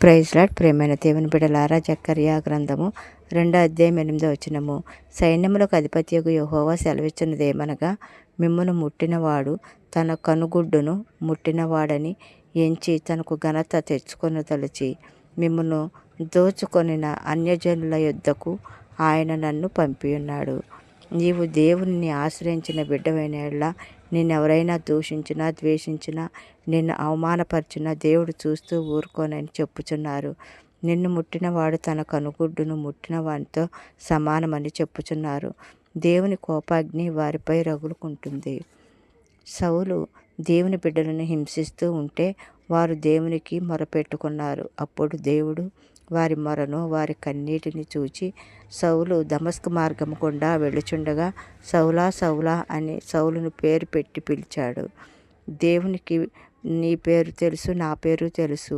ప్రైజ్లాట్ ప్రేమైన దేవుని బిడలారా జక్కరియా గ్రంథము రెండో అధ్యాయం ఎనిమిదో వచ్చినము సైన్యములకు అధిపత్యకు యహోవా సెలవిచ్చినదేమనగా మిమ్మను ముట్టినవాడు తన కనుగుడ్డును ముట్టినవాడని ఎంచి తనకు ఘనత తెచ్చుకొని తలచి మిమ్మను దోచుకొనిన అన్యజనుల యుద్ధకు ఆయన నన్ను పంపియున్నాడు. నీవు దేవుని ఆశ్రయించిన బిడ్డవైన నిన్నెవరైనా దూషించినా ద్వేషించినా నిన్ను అవమానపరిచినా దేవుడు చూస్తూ ఊరుకోనని చెప్పుచున్నారు. నిన్ను ముట్టినవాడు తన కనుగుడ్డును ముట్టిన వానితో సమానమని చెప్పుచున్నారు. దేవుని కోపాగ్ని వారిపై రగులుకుంటుంది. సౌలు దేవుని బిడ్డలను హింసిస్తూ ఉంటే వారు దేవునికి మొరపెట్టుకున్నారు. అప్పుడు దేవుడు వారి మొరను వారి కన్నీటిని చూచి సౌలు దమస్క మార్గం గుండా వెళుచుండగా సౌలా సౌలా అని సౌలును పేరు పెట్టి పిలిచాడు. దేవునికి నీ పేరు తెలుసు నా పేరు తెలుసు.